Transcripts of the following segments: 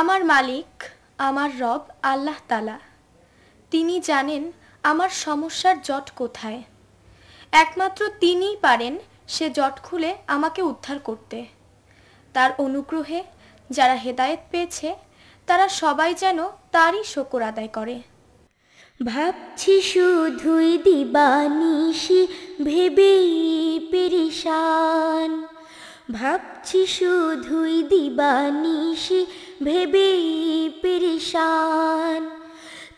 আমার মালিক, আমার রব, আল্লাহ তালা। তিনি জানেন আমার সমস্যার জট কোথায়। একমাত্র তিনিই পারেন সে জট খুলে আমাকে উদ্ধার করতে। তার অনুগ্রহে যারা হেদায়েত পেয়েছে, তারা সবাই যেন তারই শকর আদায় করে। ভাবছি শুধুই দিবানিশি, ভেবেই পেরিশান। ভাবছি শুধুই দিবানিশি ভেবেই পেরিশান।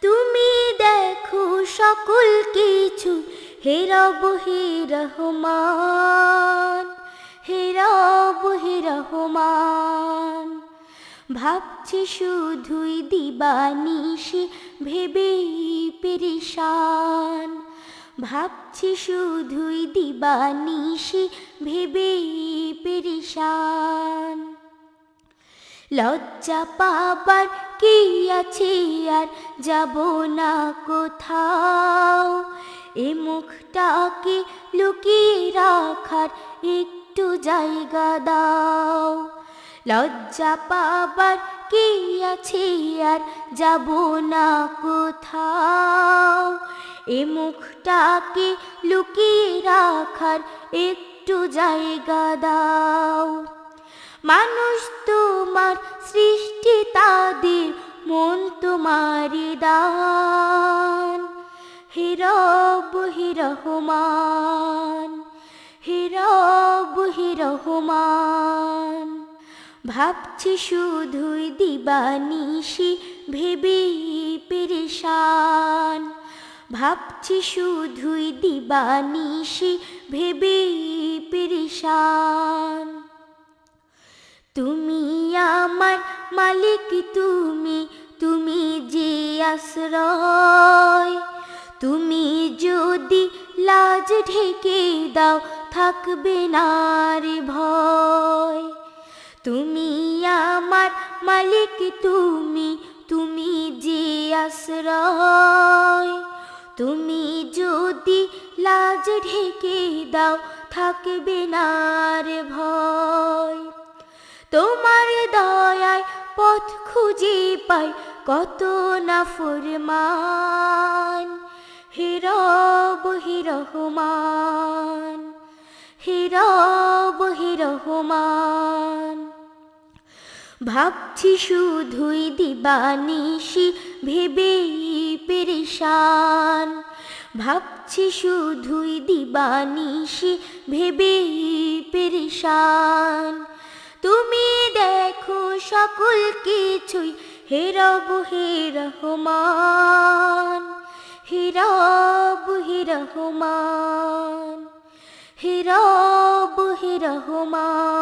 তুমি দেখো সকল কিছু, হে রব, হে রহমান, হে রব রহমান। ভাবছি শুধুই দিবানিশি ভেবেই পেরিশান। ভাবছি শুধুই দিবানিশি ভেবেই পেরিশান লজ্জা পাবার কি আছে আর যাব না কোথাও? এ মুখটাকে লুকিয়ে রাখার একটু জায়গা দাও। লজ্জা পাবার কি আছে আর যাব না কোথাও? এ মুখটাকে লুকিয়ে রাখার একটু জায়গা দাও। মানুষ তোমার সৃষ্টি তাদের মন তোমারি দান। হিরব হিরহমান হিরব হিরহমান ভাবছি শুধুই দিবানিশি ভেবেই পেরেশান। ভাবছি শুধুই দিবানিশি ভেবেই পেরেশান। তুমি আমার মালিক, তুমি তুমি যে আশ্রয়। তুমি যদি লাজ ঢেকে দাও, থাকবে না রে ভয়। তুমি আমার মালিক, তুমি তুমি যে আশ্রয়। তুমি যদি লাজ ঢেকে দাও, থাকবে না ভয়। তোমার দয়ায় পথ খুঁজে পাই, কত না ফুরমান। হিরব হিরহমান হিরব হিরহমান ভাবছি শুধুই দিবানিশি, ভেবেই পেরেশান ভাবছি শুধুই দিবানিশি, ভেবে পেরেশান। তুমি দেখো সকল কিছুই হেরব হে রহমান। হিরব হে রহমান। হিরব হে রহমান।